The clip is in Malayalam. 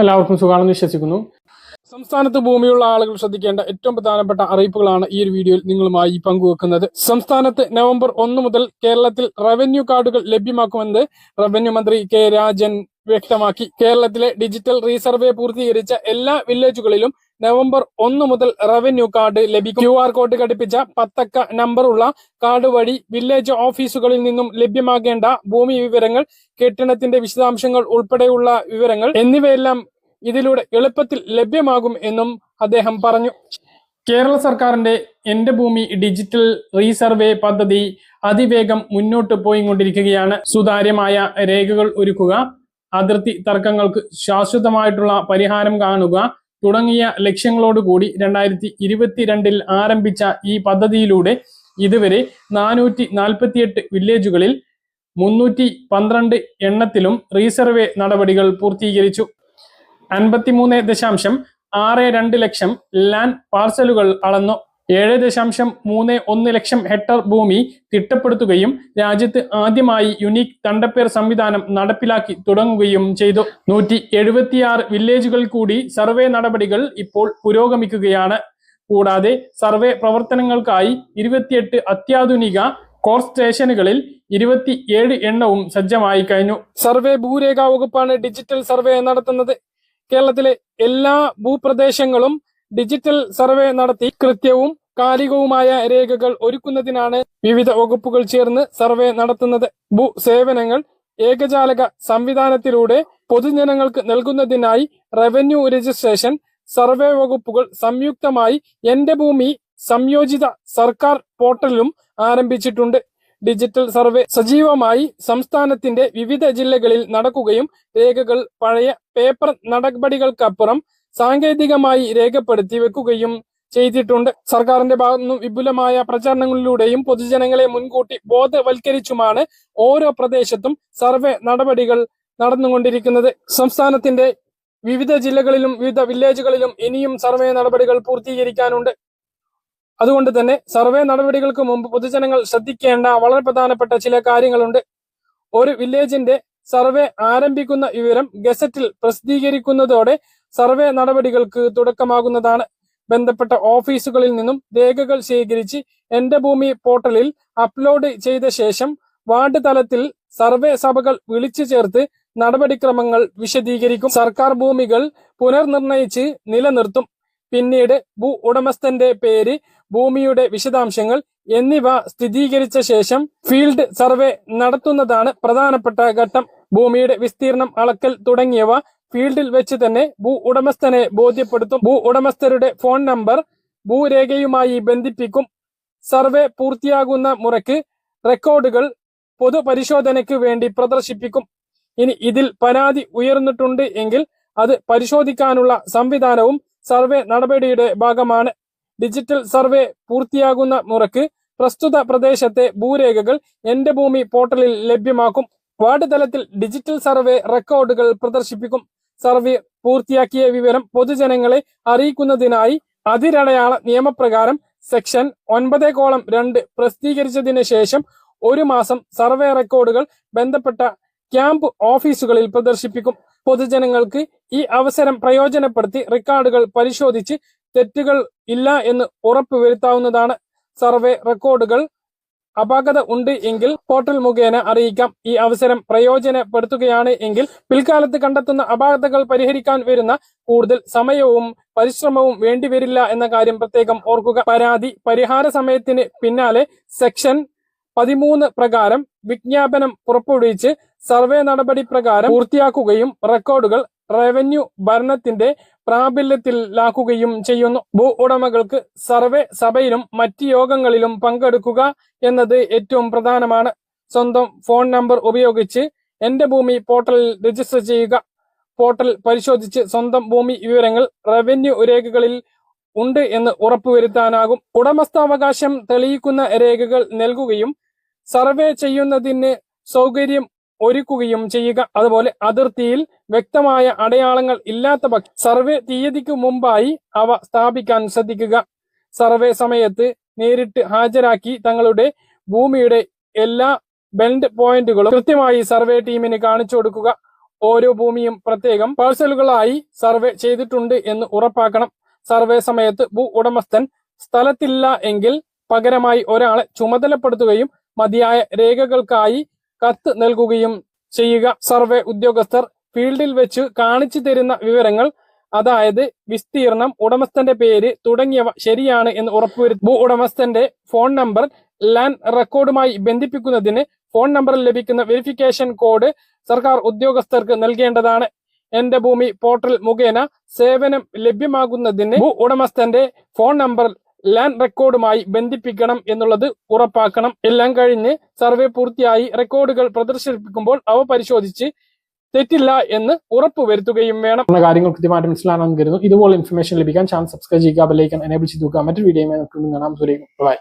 എല്ലാവർക്കും സുഖമാണെന്ന് വിശ്വസിക്കുന്നു. സംസ്ഥാനത്ത് ഭൂമിയുള്ള ആളുകൾ ശ്രദ്ധിക്കേണ്ട ഏറ്റവും പ്രധാനപ്പെട്ട അറിയിപ്പുകളാണ് ഈ ഒരു വീഡിയോയിൽ നിങ്ങളുമായി പങ്കുവെക്കുന്നത്. സംസ്ഥാനത്ത് നവംബർ ഒന്ന് മുതൽ കേരളത്തിൽ റവന്യൂ കാർഡുകൾ ലഭ്യമാക്കുമെന്ന് റവന്യൂ മന്ത്രി കെ രാജൻ വ്യക്തമാക്കി. കേരളത്തിലെ ഡിജിറ്റൽ റീസർവേ പൂർത്തീകരിച്ച എല്ലാ വില്ലേജുകളിലും നവംബർ ഒന്ന് മുതൽ റവന്യൂ കാർഡ് ലഭിക്കും. ക്യു ആർ കോഡ് ഘടിപ്പിച്ച പത്തക്ക നമ്പറുള്ള കാർഡ് വഴി വില്ലേജ് ഓഫീസുകളിൽ നിന്നും ലഭ്യമാകേണ്ട ഭൂമി വിവരങ്ങൾ കെട്ടിടത്തിന്റെ വിശദാംശങ്ങൾ ഉൾപ്പെടെയുള്ള വിവരങ്ങൾ എന്നിവയെല്ലാം ഇതിലൂടെ എളുപ്പത്തിൽ ലഭ്യമാകും എന്നും അദ്ദേഹം പറഞ്ഞു. കേരള സർക്കാരിന്റെ എന്റെ ഭൂമി ഡിജിറ്റൽ റീസർവേ പദ്ധതി അതിവേഗം മുന്നോട്ട് പോയിക്കൊണ്ടിരിക്കുകയാണ്. സുതാര്യമായ രേഖകൾ ഒരുക്കുക അതിർത്തി തർക്കങ്ങൾക്ക് ശാശ്വതമായിട്ടുള്ള പരിഹാരം കാണുക തുടങ്ങിയ ലക്ഷ്യങ്ങളോടുകൂടി രണ്ടായിരത്തി ഇരുപത്തിരണ്ടിൽ ആരംഭിച്ച ഈ പദ്ധതിയിലൂടെ ഇതുവരെ നാനൂറ്റി നാൽപ്പത്തിയെട്ട് വില്ലേജുകളിൽ മുന്നൂറ്റി പന്ത്രണ്ട് എണ്ണത്തിലും റീസർവേ നടപടികൾ പൂർത്തീകരിച്ചു. അൻപത്തിമൂന്ന് ദശാംശം ആറ് രണ്ട് ലക്ഷം ലാൻഡ് പാർസലുകൾ അളന്നു. ഏഴ് ദശാംശം മൂന്ന് ഒന്ന് ലക്ഷം ഹെക്ടർ ഭൂമി തിട്ടപ്പെടുത്തുകയും രാജ്യത്ത് ആദ്യമായി യുണീക് തണ്ടപ്പേർ സംവിധാനം നടപ്പിലാക്കി തുടങ്ങുകയും ചെയ്തു. നൂറ്റി എഴുപത്തിയാറ് വില്ലേജുകൾ കൂടി സർവേ നടപടികൾ ഇപ്പോൾ പുരോഗമിക്കുകയാണ്. കൂടാതെ സർവേ പ്രവർത്തനങ്ങൾക്കായി ഇരുപത്തിയെട്ട് അത്യാധുനിക കോർ സ്റ്റേഷനുകളിൽ ഇരുപത്തിയേഴ് എണ്ണവും സജ്ജമായി കഴിഞ്ഞു. സർവേ ഭൂരേഖ വകുപ്പാണ് ഡിജിറ്റൽ സർവേ നടത്തുന്നത്. കേരളത്തിലെ എല്ലാ ഭൂപ്രദേശങ്ങളും ഡിജിറ്റൽ സർവേ നടത്തി കൃത്യവും കാലികവുമായ രേഖകൾ ഒരുക്കുന്നതിനാണ് വിവിധ വകുപ്പുകൾ ചേർന്ന് സർവേ നടത്തുന്നത്. ഭൂ സേവനങ്ങൾ ഏകജാലക സംവിധാനത്തിലൂടെ പൊതുജനങ്ങൾക്ക് നൽകുന്നതിനായി റവന്യൂ രജിസ്ട്രേഷൻ സർവേ വകുപ്പുകൾ സംയുക്തമായി എന്റെ ഭൂമി സംയോജിത സർക്കാർ പോർട്ടലിലും ആരംഭിച്ചിട്ടുണ്ട്. ഡിജിറ്റൽ സർവേ സജീവമായി സംസ്ഥാനത്തിന്റെ വിവിധ ജില്ലകളിൽ നടക്കുകയും രേഖകൾ പഴയ പേപ്പർ നടപടികൾക്കപ്പുറം സാങ്കേതികമായി രേഖപ്പെടുത്തി വെക്കുകയും ചെയ്തിട്ടുണ്ട്. സർക്കാരിന്റെ ഭാഗത്തുനിന്നും വിപുലമായ പ്രചാരണങ്ങളിലൂടെയും പൊതുജനങ്ങളെ മുൻകൂട്ടി ബോധവൽക്കരിച്ചുമാണ് ഓരോ പ്രദേശത്തും സർവേ നടപടികൾ നടന്നുകൊണ്ടിരിക്കുന്നത്. സംസ്ഥാനത്തിന്റെ വിവിധ ജില്ലകളിലും വിവിധ വില്ലേജുകളിലും ഇനിയും സർവേ നടപടികൾ പൂർത്തീകരിക്കാനുണ്ട്. അതുകൊണ്ട് തന്നെ സർവേ നടപടികൾക്ക് മുമ്പ് പൊതുജനങ്ങൾ ശ്രദ്ധിക്കേണ്ട വളരെ പ്രധാനപ്പെട്ട ചില കാര്യങ്ങളുണ്ട്. ഒരു വില്ലേജിന്റെ സർവേ ആരംഭിക്കുന്ന വിവരം ഗസറ്റിൽ പ്രസിദ്ധീകരിക്കുന്നതോടെ സർവേ നടപടികൾക്ക് തുടക്കമാകുന്നതാണ്. ബന്ധപ്പെട്ട ഓഫീസുകളിൽ നിന്നും രേഖകൾ ശേഖരിച്ച് എന്റെ ഭൂമി പോർട്ടലിൽ അപ്ലോഡ് ചെയ്ത ശേഷം വാർഡ് തലത്തിൽ സർവേ സഭകൾ വിളിച്ചു ചേർത്ത് നടപടിക്രമങ്ങൾ വിശദീകരിക്കും. സർക്കാർ ഭൂമികൾ പുനർനിർണയിച്ച് നിലനിർത്തും. പിന്നീട് ഭൂ ഉടമസ്ഥന്റെ പേര് ഭൂമിയുടെ വിശദാംശങ്ങൾ എന്നിവ സ്ഥിരീകരിച്ച ശേഷം ഫീൽഡ് സർവേ നടത്തുന്നതാണ് പ്രധാനപ്പെട്ട ഘട്ടം. ഭൂമിയുടെ വിസ്തീർണം അളക്കൽ തുടങ്ങിയവ ഫീൽഡിൽ വെച്ച് തന്നെ ഭൂ ഉടമസ്ഥനെ ബോധ്യപ്പെടുത്തും. ഭൂ ഉടമസ്ഥരുടെ ഫോൺ നമ്പർ ഭൂരേഖയുമായി ബന്ധിപ്പിക്കും. സർവേ പൂർത്തിയാകുന്ന മുറയ്ക്ക് റെക്കോർഡുകൾ പൊതുപരിശോധനയ്ക്ക് വേണ്ടി പ്രദർശിപ്പിക്കും. ഇനി ഇതിൽ പരാതി ഉയർന്നിട്ടുണ്ട് എങ്കിൽ അത് പരിശോധിക്കാനുള്ള സംവിധാനവും സർവേ നടപടിയുടെ ഭാഗമാണ്. ഡിജിറ്റൽ സർവേ പൂർത്തിയാകുന്ന മുറയ്ക്ക് പ്രസ്തുത പ്രദേശത്തെ ഭൂരേഖകൾ എന്റെ ഭൂമി പോർട്ടലിൽ ലഭ്യമാക്കും. വാർഡ് തലത്തിൽ ഡിജിറ്റൽ സർവേ റെക്കോർഡുകൾ പ്രദർശിപ്പിക്കും. സർവേ പൂർത്തിയാക്കിയ വിവരം പൊതുജനങ്ങളെ അറിയിക്കുന്നതിനായി അതിരടയാള നിയമപ്രകാരം സെക്ഷൻ ഒൻപത് കോളം രണ്ട് പ്രസിദ്ധീകരിച്ചതിന് ശേഷം ഒരു മാസം സർവേ റെക്കോർഡുകൾ ബന്ധപ്പെട്ട ക്യാമ്പ് ഓഫീസുകളിൽ പ്രദർശിപ്പിക്കും. പൊതുജനങ്ങൾക്ക് ഈ അവസരം പ്രയോജനപ്പെടുത്തി റെക്കോർഡുകൾ പരിശോധിച്ച് തെറ്റുകൾ ഇല്ല എന്ന് ഉറപ്പുവരുത്താവുന്നതാണ്. സർവേ റെക്കോർഡുകൾ അപാകത ഉണ്ട് എങ്കിൽ പോർട്ടൽ മുഖേന അറിയിക്കാം. ഈ അവസരം പ്രയോജനപ്പെടുത്തുകയാണ് എങ്കിൽ പിൽക്കാലത്ത് കണ്ടെത്തുന്ന അപാകതകൾ പരിഹരിക്കാൻ വരുന്ന കൂടുതൽ സമയവും പരിശ്രമവും വേണ്ടിവരില്ല എന്ന കാര്യം പ്രത്യേകം ഓർക്കുക. പരാതി പരിഹാര സമയത്തിന് പിന്നാലെ സെക്ഷൻ പതിമൂന്ന് പ്രകാരം വിജ്ഞാപനം പുറപ്പെടുവിച്ച് സർവേ നടപടി പ്രകാരം പൂർത്തിയാക്കുകയും റെക്കോർഡുകൾ റവന്യൂ ഭരണത്തിന്റെ പ്രാബല്യത്തിലാക്കുകയും ചെയ്യുന്നു. ഭൂ ഉടമകൾക്ക് സർവേ സഭയിലും മറ്റ് യോഗങ്ങളിലും പങ്കെടുക്കുക എന്നത് ഏറ്റവും പ്രധാനമാണ്. സ്വന്തം ഫോൺ നമ്പർ ഉപയോഗിച്ച് എന്റെ ഭൂമി പോർട്ടലിൽ രജിസ്റ്റർ ചെയ്യുക. പോർട്ടൽ പരിശോധിച്ച് സ്വന്തം ഭൂമി വിവരങ്ങൾ റവന്യൂ രേഖകളിൽ ഉണ്ട് എന്ന് ഉറപ്പുവരുത്താനാകും. ഉടമസ്ഥാവകാശം തെളിയിക്കുന്ന രേഖകൾ നൽകുകയും സർവേ ചെയ്യുന്നതിന് സൗകര്യം ഒരുക്കുകയും ചെയ്യുക. അതുപോലെ അതിർത്തിയിൽ വ്യക്തമായ അടയാളങ്ങൾ ഇല്ലാത്ത സർവേ തീയതിക്ക് മുമ്പായി അവ സ്ഥാപിക്കാൻ ശ്രദ്ധിക്കുക. സർവേ സമയത്ത് നേരിട്ട് ഹാജരാക്കി തങ്ങളുടെ ഭൂമിയുടെ എല്ലാ ബെൻഡ് പോയിന്റുകളും കൃത്യമായി സർവേ ടീമിന് കാണിച്ചു കൊടുക്കുക. ഓരോ ഭൂമിയും പ്രത്യേകം പാഴ്സലുകളായി സർവേ ചെയ്തിട്ടുണ്ട് എന്ന് ഉറപ്പാക്കണം. സർവേ സമയത്ത് ഭൂ ഉടമസ്ഥൻ സ്ഥലത്തില്ല എങ്കിൽ പകരമായി ഒരാളെ ചുമതലപ്പെടുത്തുകയും മതിയായ രേഖകൾക്കായി കത്ത് നൽകുകയും ചെയ്യുക. സർവേ ഉദ്യോഗസ്ഥർ ഫീൽഡിൽ വെച്ച് കാണിച്ചു തരുന്ന വിവരങ്ങൾ അതായത് വിസ്തീർണം ഉടമസ്ഥന്റെ പേര് തുടങ്ങിയവ ശരിയാണ് എന്ന് ഉറപ്പുവരുത്തി ഭൂ ഉടമസ്ഥന്റെ ഫോൺ നമ്പർ ലാൻഡ് റെക്കോർഡുമായി ബന്ധിപ്പിക്കുന്നതിന് ഫോൺ നമ്പറിൽ ലഭിക്കുന്ന വെരിഫിക്കേഷൻ കോഡ് സർക്കാർ ഉദ്യോഗസ്ഥർക്ക് നൽകേണ്ടതാണ്. എന്റെ ഭൂമി പോർട്ടൽ മുഖേന സേവനം ലഭ്യമാകുന്നതിന് ഭൂ ഉടമസ്ഥന്റെ ഫോൺ നമ്പർ ലാൻഡ് റെക്കോർഡുമായി ബന്ധിപ്പിക്കണം എന്നുള്ളത് ഉറപ്പാക്കണം. എല്ലാം കഴിഞ്ഞ് സർവേ പൂർത്തിയായി റെക്കോർഡുകൾ പ്രദർശിപ്പിക്കുമ്പോൾ അവ പരിശോധിച്ച് തെറ്റില്ല എന്ന് ഉറപ്പുവരുത്തുകയും വേണം. എന്ന കാര്യങ്ങൾ കൃത്യമായിട്ട് മനസ്സിലാണെന്ന് കരുതുന്നു. ഇതുപോലെ ഇൻഫർമേഷൻ ലഭിക്കാൻ ചാനൽ സബ്സ്ക്രൈബ് ചെയ്യുക ബെല്ലൈക്കൻ എനേബിൾ ചെയ്തു മറ്റൊരു വീഡിയോ കാണാം. സുരേഖ് ബൈ